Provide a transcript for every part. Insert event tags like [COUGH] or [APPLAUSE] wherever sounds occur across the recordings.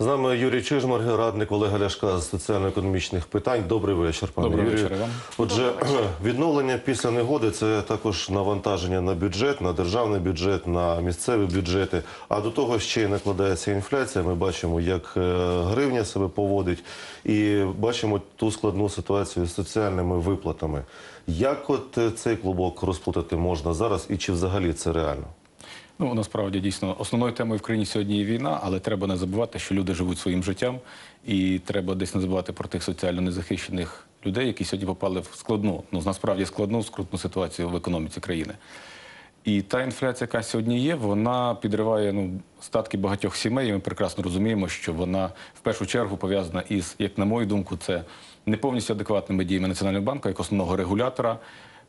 З нами Юрій Чижмар, радник Олега Ляшка з соціально-економічних питань. Добрий вечір, пане Добрий Юрію. вечір. Отже, [CLEARS THROAT] відновлення після негоди це також навантаження на бюджет, на державний бюджет, на місцеві бюджети. А до того ще й накладається інфляція. Ми бачимо, як е, гривня себе поводить, і бачимо ту складну ситуацію з соціальними виплатами. Як от е, цей клубок розплутати можна зараз, і чи взагалі це реально? Ну насправді дійсно основною темою в країні сьогодні є війна, але треба не забувати, що люди живуть своїм життям, і треба десь не забувати про тих соціально незахищених людей, які сьогодні попали в складну, ну насправді складну, скрутну ситуацію в економіці країни. І та інфляція, яка сьогодні є, вона підриває ну, статки багатьох сімей. І ми прекрасно розуміємо, що вона в першу чергу пов'язана із, як на мою думку, це не повністю адекватними діями Національного банку як основного регулятора.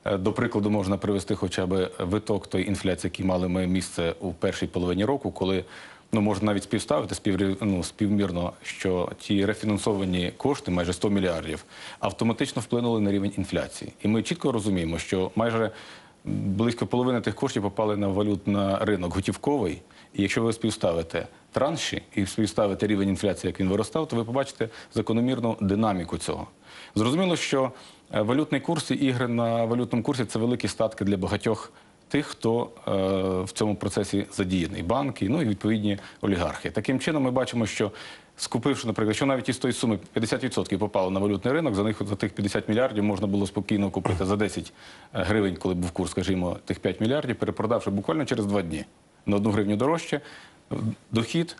Е, До прикладу, можна привести хоча б виток тої інфляції, який мали ми місце у першій половині року, коли ну можна навіть співставити спів, ну, співмірно, що ті рефінансовані кошти, майже 100 мільярдів, автоматично вплинули на рівень інфляції. І ми чітко розуміємо, що майже близько половини тих коштів попали на валютний ринок готівковий. І якщо ви співставите транші і співставите рівень інфляції, як він виростав, то ви побачите закономірну динаміку цього. Зрозуміло, що е, валютний курс і ігри на валютному курсі це великі статки для багатьох тих, хто е, в цьому процесі задіяний банки, ну і відповідні олігархи. Таким чином, ми бачимо, що скупивши, наприклад, що навіть із тої суми 50% попало на валютний ринок, за них за тих 50 мільярдів можна було спокійно купити за 10 гривень, коли був курс, скажімо, тих 5 мільярдів, перепродавши буквально через два дні на одну гривню дорожче. Дохід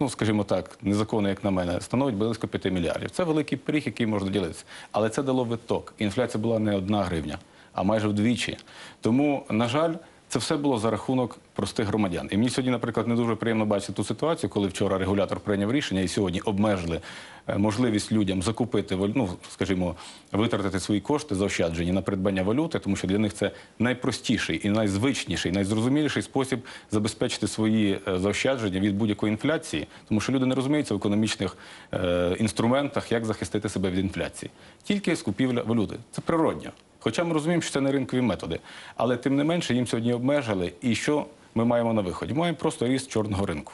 ну скажімо так, незаконно, як на мене, становить близько 5 мільярдів. Це великий пиріг, який можна ділитися. Але це дало виток. Інфляція була не одна гривня, а майже вдвічі. Тому, на жаль, це все було за рахунок простих громадян. І мені сьогодні, наприклад, не дуже приємно бачити ту ситуацію, коли вчора регулятор прийняв рішення і сьогодні обмежили е, можливість людям закупити ну, скажімо, витратити свої кошти заощаджені на придбання валюти, тому що для них це найпростіший і найзвичніший, найзрозуміліший спосіб забезпечити свої е, заощадження від будь-якої інфляції, тому що люди не розуміються в економічних е, інструментах, як захистити себе від інфляції. Тільки скупівля валюти. Це природньо. Хоча ми розуміємо, що це не ринкові методи. Але тим не менше їм сьогодні обмежили. І що ми маємо на виході? Маємо просто ріст чорного ринку.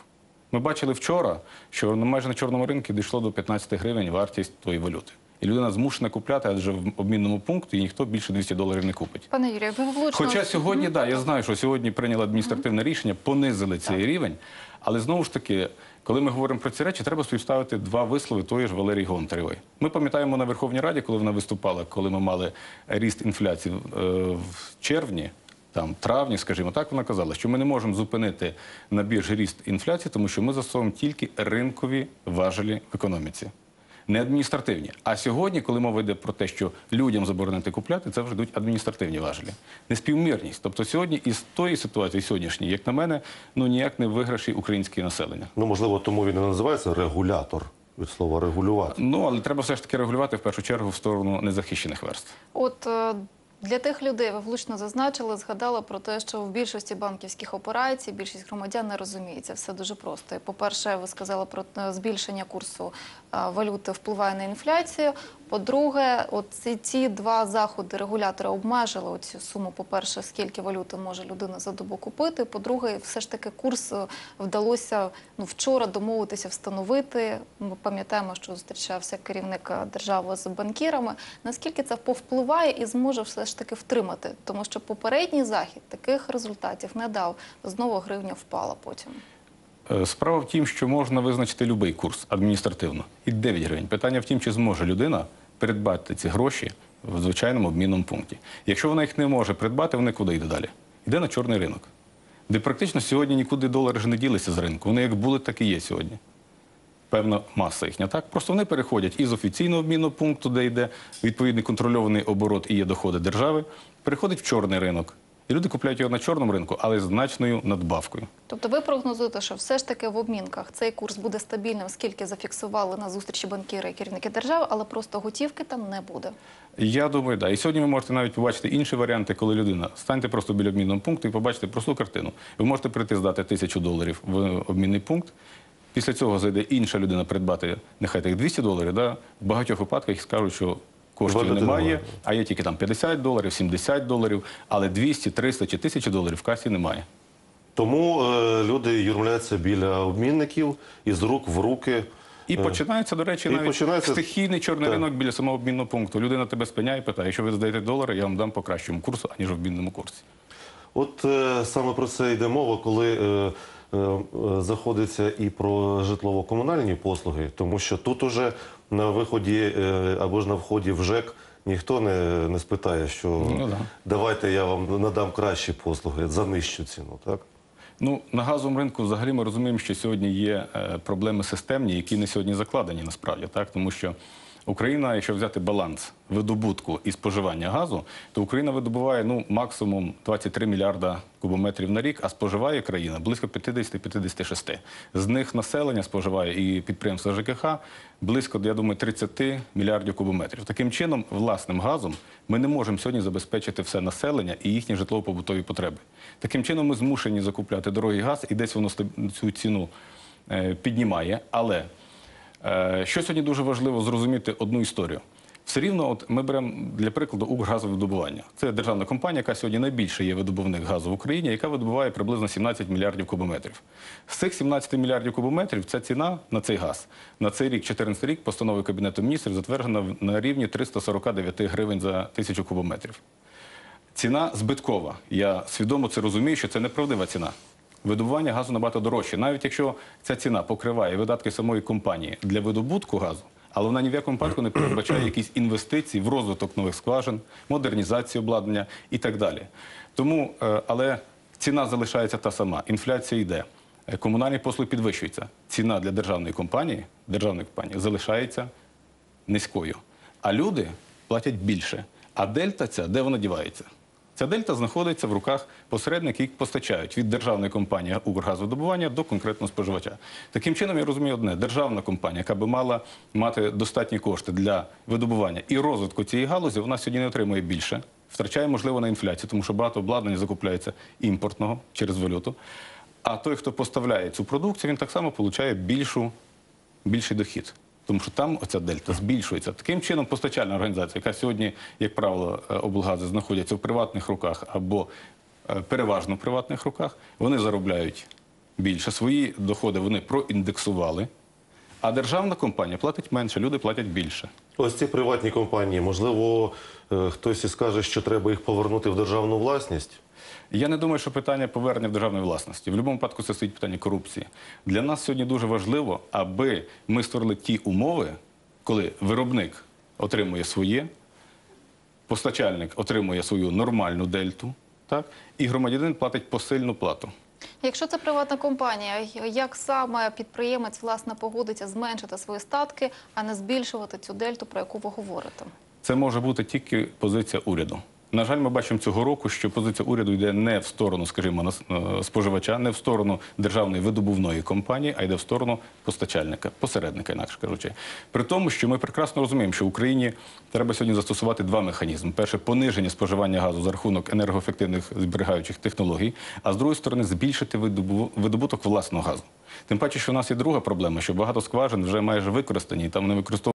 Ми бачили вчора, що майже на чорному ринку дійшло до 15 гривень вартість тої валюти. І людина змушена купляти, адже в обмінному пункті і ніхто більше 200 доларів не купить. Пане Юрію, ви влучно... Хоча сьогодні, да, я знаю, що сьогодні прийняли адміністративне рішення, понизили цей рівень. Але знову ж таки, коли ми говоримо про ці речі, треба співставити два вислови тої ж Валерії Гонтаревої. Ми пам'ятаємо на Верховній Раді, коли вона виступала, коли ми мали ріст інфляції е, в червні. Там травні, скажімо так, вона казала, що ми не можемо зупинити на біржі ріст інфляції, тому що ми застосовуємо тільки ринкові важелі в економіці не адміністративні. А сьогодні, коли мова йде про те, що людям заборонити купляти, це вже йдуть адміністративні важелі. Неспівмірність. Тобто сьогодні із тої ситуації сьогоднішньої, як на мене, ну ніяк не виграші українське населення. Ну можливо, тому він і називається регулятор від слова регулювати. Ну але треба все ж таки регулювати в першу чергу в сторону незахищених верств. От е, для тих людей ви влучно зазначили, згадали про те, що в більшості банківських операцій більшість громадян не розуміється. Все дуже просто. І, По-перше, ви сказали про е, збільшення курсу валюти впливає на інфляцію. По-друге, ці, ці два заходи регулятора обмежили оцю суму. По-перше, скільки валюти може людина за добу купити. По-друге, все ж таки курс е, вдалося ну, вчора домовитися встановити. Ми пам'ятаємо, що зустрічався керівник е, держави з банкірами. Наскільки це повпливає і зможе все ж таки втримати? Тому що попередній захід таких результатів не дав. Знову гривня впала потім. Е, Справа в тім, що можна визначити будь-який курс адміністративно і 9 гривень. Питання в тім, чи зможе людина придбати ці гроші в звичайному обмінному пункті. Якщо вона їх не може придбати, вони куди йде далі? Йде на чорний ринок, де практично сьогодні нікуди долари ж не ділися з ринку. Вони як були, так і є сьогодні. Певна маса їхня. Так просто вони переходять із офіційного обмінного пункту, де йде відповідний контрольований оборот і є доходи держави, переходить в чорний ринок. І люди купляють його на чорному ринку, але з значною надбавкою. Тобто ви прогнозуєте, що все ж таки в обмінках цей курс буде стабільним, скільки зафіксували на зустрічі банкіри і керівники держави, але просто готівки там не буде. Я думаю, да. І сьогодні ви можете навіть побачити інші варіанти, коли людина станьте просто біля обмінного пункту і побачите просту картину. Ви можете прийти здати тисячу доларів в обмінний пункт. Після цього зайде інша людина придбати нехай тих 200 доларів. Да? В багатьох випадках скажуть, що коштів Валюти немає, а є тільки там 50 доларів, 70 доларів, але 200, 300 чи 1000 доларів в касі немає. Тому е, люди юрмляться біля обмінників із рук в руки. І Е, починається, до речі, і навіть починається- стихійний чорний Так. ринок біля самого обмінного пункту. Людина тебе спиняє і питає, якщо ви здаєте долари, я вам дам по кращому курсу, аніж в обмінному курсі. От е, саме про це йде мова, коли е, е, е, заходиться і про житлово-комунальні послуги, тому що тут уже на виході е, або ж на вході в ЖЕК ніхто не, не спитає, що Ну, да. давайте я вам надам кращі послуги за нижчу ціну. Так? Ну на газовому ринку взагалі ми розуміємо, що сьогодні є е, проблеми системні, які не сьогодні закладені насправді, так тому що Україна, якщо взяти баланс видобутку і споживання газу, то Україна видобуває ну максимум 23 мільярда кубометрів на рік, а споживає країна близько 50-56. З них населення споживає і підприємства ЖКХ близько, я думаю, 30 мільярдів кубометрів. Таким чином, власним газом ми не можемо сьогодні забезпечити все населення і їхні житлово-побутові потреби. Таким чином, ми змушені закупляти дорогий газ, і десь воно цю ціну е, піднімає. Але що сьогодні дуже важливо зрозуміти одну історію. Все рівно, от ми беремо для прикладу Укргазвидобування. Це державна компанія, яка сьогодні найбільше є видобувник газу в Україні, яка видобуває приблизно 17 мільярдів кубометрів. З цих 17 мільярдів кубометрів ця ціна на цей газ на цей рік, 14 рік, постановою Кабінету міністрів затверджена на рівні 349 гривень за тисячу кубометрів. Ціна збиткова. Я свідомо це розумію, що це неправдива ціна. Видобування газу набагато дорожче. Навіть якщо ця ціна покриває видатки самої компанії для видобутку газу, але вона ні в якому випадку не передбачає якісь інвестиції в розвиток нових скважин, модернізацію обладнання і так далі. Тому, е, але ціна залишається та сама, інфляція йде. Е, Комунальні послуги підвищуються. Ціна для державної компанії, державної компанії залишається низькою. А люди платять більше. А дельта ця, де вона дівається? Ця дельта знаходиться в руках посередників, які постачають від державної компанії Укргазвидобування до конкретного споживача. Таким чином, я розумію одне: державна компанія, яка би мала мати достатні кошти для видобування і розвитку цієї галузі, вона сьогодні не отримує більше, втрачає, можливо, на інфляцію, тому що багато обладнання закупляється імпортного через валюту. А той, хто поставляє цю продукцію, він так само отримує більший дохід. Тому що там оця дельта збільшується. Таким чином, постачальна організація, яка сьогодні, як правило, е, облгази знаходяться в приватних руках або е, переважно в приватних руках, вони заробляють більше. Свої доходи вони проіндексували, а державна компанія платить менше, люди платять більше. Ось ці приватні компанії, можливо, е, хтось і скаже, що треба їх повернути в державну власність. Я не думаю, що питання повернення в державної власності. В будь-якому випадку це стоїть питання корупції. Для нас сьогодні дуже важливо, аби ми створили ті умови, коли виробник отримує своє, постачальник отримує свою нормальну дельту, так, і громадянин платить посильну плату. Якщо це приватна компанія, як саме підприємець власне погодиться зменшити свої статки, а не збільшувати цю дельту, про яку ви говорите? Це може бути тільки позиція уряду. На жаль, ми бачимо цього року, що позиція уряду йде не в сторону, скажімо, е, споживача, не в сторону державної видобувної компанії, а йде в сторону постачальника, посередника, інакше кажучи. При тому, що ми прекрасно розуміємо, що в Україні треба сьогодні застосувати два механізми: перше пониження споживання газу за рахунок енергоефективних зберігаючих технологій, а з другої сторони збільшити видобу- видобуток власного газу. Тим паче, що у нас є друга проблема, що багато скважин вже майже використані, і там не використовують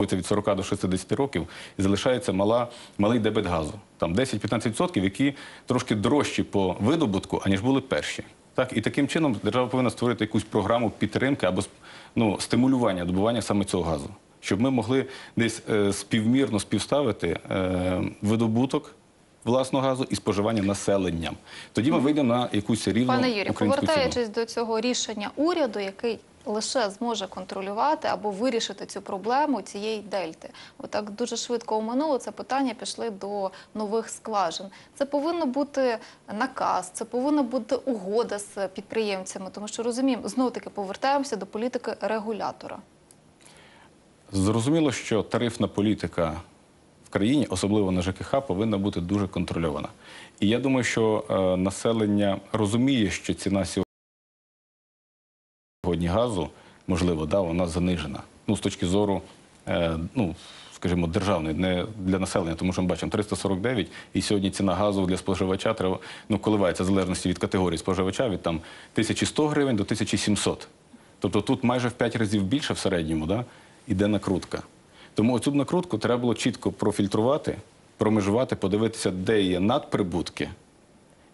від 40 до 60 років і залишається мала, малий дебет газу. Там 10-15%, які трошки дорожчі по видобутку, аніж були перші. Так, і таким чином держава повинна створити якусь програму підтримки або ну, стимулювання добування саме цього газу, щоб ми могли десь е, співмірно співставити е, видобуток власного газу і споживання населенням. Тоді ми вийдемо на якусь рівну Пане Юрію, українську ціну. повертаючись до цього рішення уряду, який лише зможе контролювати або вирішити цю проблему цієї дельти. Отак дуже швидко оминуло це питання, пішли до нових скважин. Це повинно бути наказ, це повинна бути угода з підприємцями, тому що розуміємо, знов таки повертаємося до політики регулятора. Зрозуміло, що тарифна політика в країні, особливо на ЖКХ, повинна бути дуже контрольована. І я думаю, що е, населення розуміє, що ціна сьогодні газу, можливо, да, вона занижена. Ну, з точки зору, е, ну, скажімо, державної, не для населення, тому що ми бачимо 349, і сьогодні ціна газу для споживача треба, ну, коливається в залежності від категорії споживача від там 1100 гривень до 1700. Тобто тут майже в 5 разів більше в середньому да, іде накрутка. Тому цю накрутку треба було чітко профільтрувати, промежувати, подивитися, де є надприбутки,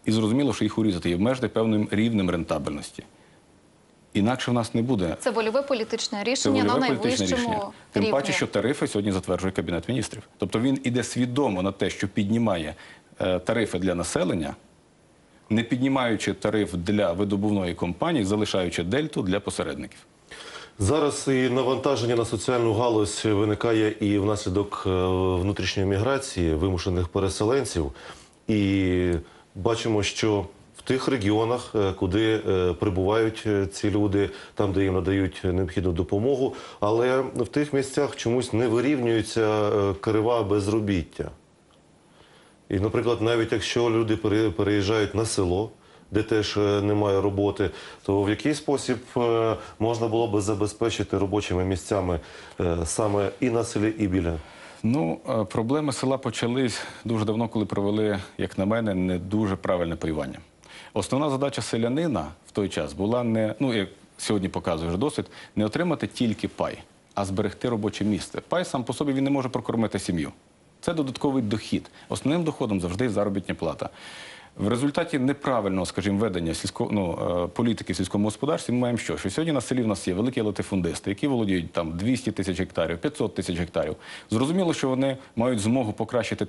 І зрозуміло, що їх урізати і обмежити певним рівнем рентабельності. Інакше в нас не буде. Це вольове політичне рішення на вольове політичне найвищому рішення. Тим рівні. паче, що тарифи сьогодні затверджує Кабінет міністрів. Тобто він іде свідомо на те, що піднімає е, тарифи для населення, не піднімаючи тариф для видобувної компанії, залишаючи дельту для посередників. Зараз і навантаження на соціальну галузь виникає і внаслідок е, внутрішньої міграції вимушених переселенців. І бачимо, що тих регіонах, е, куди е, прибувають е, ці люди, там, де їм надають необхідну допомогу, але в тих місцях чомусь не вирівнюється крива безробіття. І, наприклад, навіть якщо люди пере- переїжджають на село, де теж немає роботи, то в який спосіб можна було би забезпечити робочими місцями саме і на селі, і біля? Ну, проблеми села почались дуже давно, коли провели, як на мене, не дуже правильне паювання. Основна задача селянина в той час була не, ну як сьогодні показує вже досвід, не отримати тільки пай, а зберегти робоче місце. Пай сам по собі він не може прокормити сім'ю. Це додатковий дохід. Основним доходом завжди заробітня плата. В результаті неправильного, скажімо, ведення сільсько, ну, е, політики в сільському господарстві ми маємо що? Що сьогодні на селі в нас є великі латифундисти, які володіють там 200 тисяч гектарів, 500 тисяч гектарів. Зрозуміло, що вони мають змогу покращити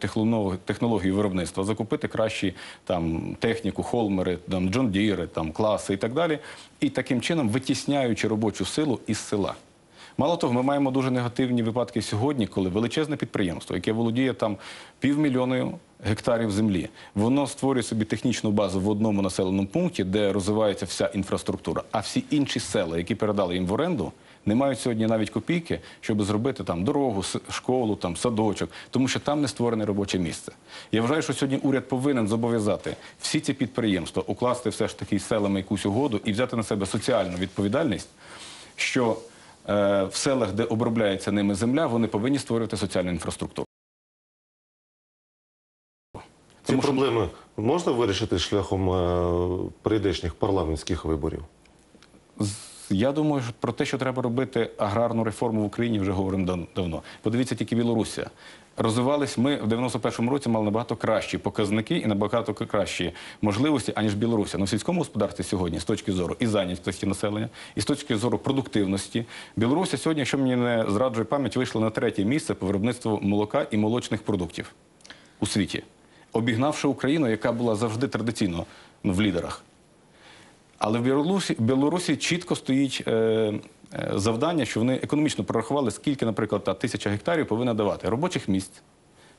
технологію, виробництва, закупити кращі там техніку, холмери, там джондіри, там класи і так далі. І таким чином витісняючи робочу силу із села. Мало того, ми маємо дуже негативні випадки сьогодні, коли величезне підприємство, яке володіє там півмільйоною гектарів землі, воно створює собі технічну базу в одному населеному пункті, де розвивається вся інфраструктура. А всі інші села, які передали їм в оренду, не мають сьогодні навіть копійки, щоб зробити там дорогу, школу, там садочок, тому що там не створене робоче місце. Я вважаю, що сьогодні уряд повинен зобов'язати всі ці підприємства укласти все ж таки з селами якусь угоду і взяти на себе соціальну відповідальність, що в селах, де обробляється ними земля, вони повинні створювати соціальну інфраструктуру. Ці Тому що- проблеми можна вирішити шляхом е, прийдешніх парламентських виборів? Я думаю, що про те, що треба робити аграрну реформу в Україні, вже говоримо давно. Подивіться тільки Білорусія. Розвивались ми в 91-му році мали набагато кращі показники і набагато кращі можливості, аніж Білорусія. Ну, в сільському господарстві сьогодні, з точки зору і зайнятості населення, і з точки зору продуктивності, Білорусія сьогодні, якщо мені не зраджує пам'ять, вийшла на третє місце по виробництву молока і молочних продуктів у світі, обігнавши Україну, яка була завжди традиційно ну, в лідерах. Але в Білорусі, в Білорусі чітко стоїть е, е, завдання, що вони економічно прорахували, скільки, наприклад, та тисяча гектарів повинна давати робочих місць,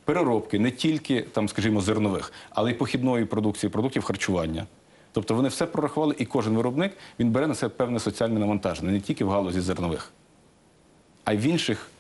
переробки, не тільки там, скажімо, зернових, але й похідної продукції, продуктів харчування. Тобто вони все прорахували, і кожен виробник він бере на себе певне соціальне навантаження, не тільки в галузі зернових, а й в інших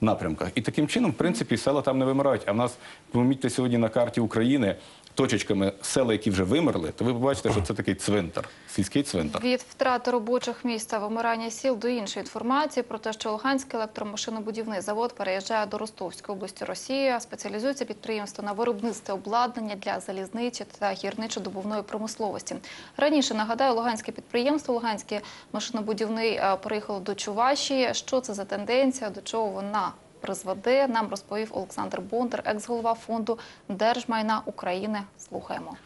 напрямках. І таким чином, в принципі, села там не вимирають. А в нас, помітьте сьогодні на карті України точечками села, які вже вимерли, то ви побачите, що це такий цвинтар, сільський цвинтар. Від втрати робочих місць та вимирання сіл до іншої інформації про те, що Луганський електромашинобудівний завод переїжджає до Ростовської області Росії. Спеціалізується підприємство на виробництві обладнання для залізничі та гірничо-добувної промисловості. Раніше нагадаю, Луганське підприємство, Луганський машинобудівний е, переїхало до Чувашії. Що це за тенденція? До чого вона? Призведе, нам розповів Олександр Бондар, екс-голова фонду Держмайна України. Слухаємо.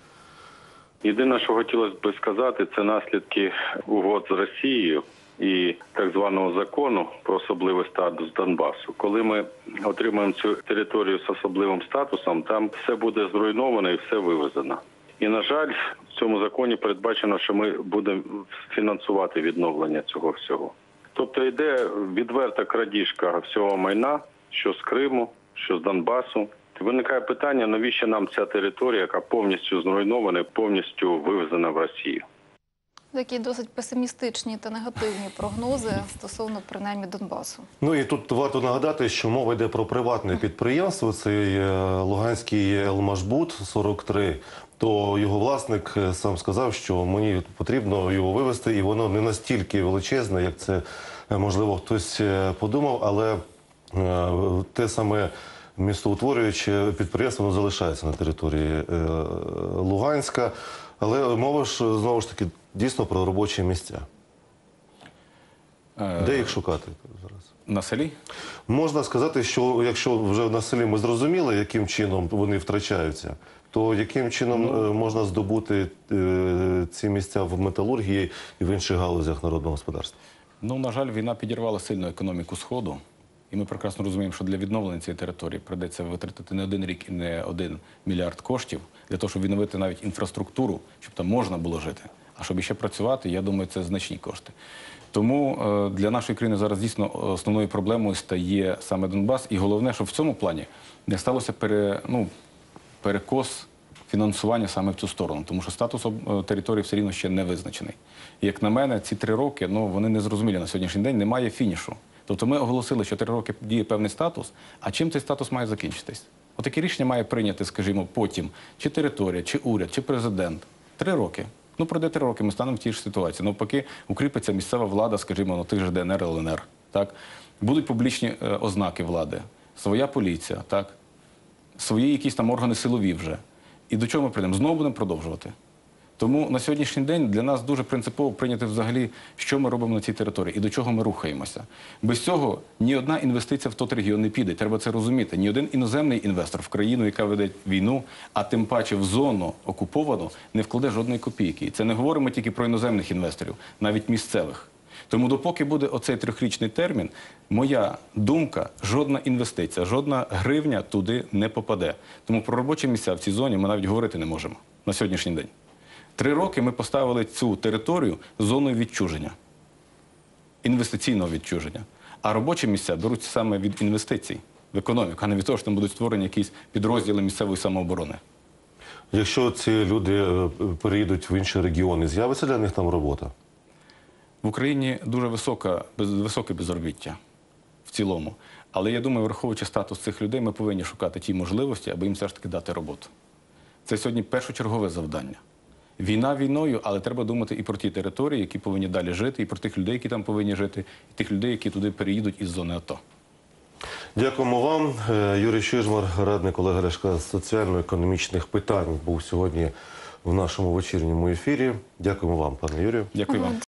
Єдине, що хотілося б сказати, це наслідки угод з Росією і так званого закону про особливий статус Донбасу. Коли ми отримаємо цю територію з особливим статусом, там все буде зруйновано і все вивезено. І на жаль, в цьому законі передбачено, що ми будемо фінансувати відновлення цього всього. Тобто йде відверта крадіжка всього майна, що з Криму, що з Донбасу. Виникає питання, навіщо нам ця територія, яка повністю зруйнована, і повністю вивезена в Росію. Такі досить песимістичні та негативні прогнози стосовно принаймні Донбасу. Ну і тут варто нагадати, що мова йде про приватне підприємство. Це Луганський Елмашбуд 43. То його власник е, сам сказав, що мені потрібно його вивезти, і воно не настільки величезне, як це е, можливо хтось е, подумав, але те саме містоутворююче підприємство воно залишається на території Луганська. Але мова ж знову ж таки дійсно про робочі місця. Де їх шукати зараз? На селі? Можна сказати, що якщо вже на селі ми зрозуміли, яким чином вони втрачаються, то яким чином Ну. е, можна здобути е, ці місця в металургії і в інших галузях народного господарства? Ну, на жаль, війна підірвала сильно економіку Сходу. І ми прекрасно розуміємо, що для відновлення цієї території прийдеться витратити не один рік і не один мільярд коштів для того, щоб відновити навіть інфраструктуру, щоб там можна було жити. А щоб іще працювати, я думаю, це значні кошти. Тому е, для нашої країни зараз дійсно основною проблемою стає саме Донбас. І головне, щоб в цьому плані не сталося пере, ну, перекос фінансування саме в цю сторону, тому що статус е, території все рівно ще не визначений. Як на мене, ці три роки ну вони не зрозумілі на сьогоднішній день, немає фінішу. Тобто ми оголосили, що три роки діє певний статус, а чим цей статус має закінчитись? Отаке рішення має прийняти, скажімо, потім чи територія, чи уряд, чи президент. Три роки. Ну, пройде три роки, ми станемо в тій ж ситуації. Навпаки, укріпиться місцева влада, скажімо, на тих же ДНР, ЛНР. Так? Будуть публічні е, ознаки влади, своя поліція, так? Свої якісь там органи силові вже. І до чого ми прийдемо? Знову будемо продовжувати. Тому на сьогоднішній день для нас дуже принципово прийняти взагалі, що ми робимо на цій території і до чого ми рухаємося. Без цього ні одна інвестиція в той регіон не піде. Треба це розуміти. Ні один іноземний інвестор в країну, яка веде війну, а тим паче в зону окуповану, не вкладе жодної копійки. І це не говоримо тільки про іноземних інвесторів, навіть місцевих. Тому допоки буде оцей трьохрічний термін, моя думка, жодна інвестиція, жодна гривня туди не попаде. Тому про робочі місця в цій зоні ми навіть говорити не можемо на сьогоднішній день. Три роки ми поставили цю територію зоною відчуження, інвестиційного відчуження. А робочі місця беруться саме від інвестицій в економіку, а не від того, що там будуть створені якісь підрозділи місцевої самооборони. Якщо ці люди е, переїдуть в інші регіони, з'явиться для них там робота? В Україні дуже висока, без, високе безробіття в цілому. Але я думаю, враховуючи статус цих людей, ми повинні шукати ті можливості, аби їм все ж таки дати роботу. Це сьогодні першочергове завдання. Війна війною, але треба думати і про ті території, які повинні далі жити, і про тих людей, які там повинні жити, і тих людей, які туди переїдуть із зони АТО. Дякуємо вам. Е, Юрій Чижмар, радник Олега Ляшка з соціально-економічних питань, був сьогодні в нашому вечірньому ефірі. Дякуємо вам, пане Юрію. Дякую вам.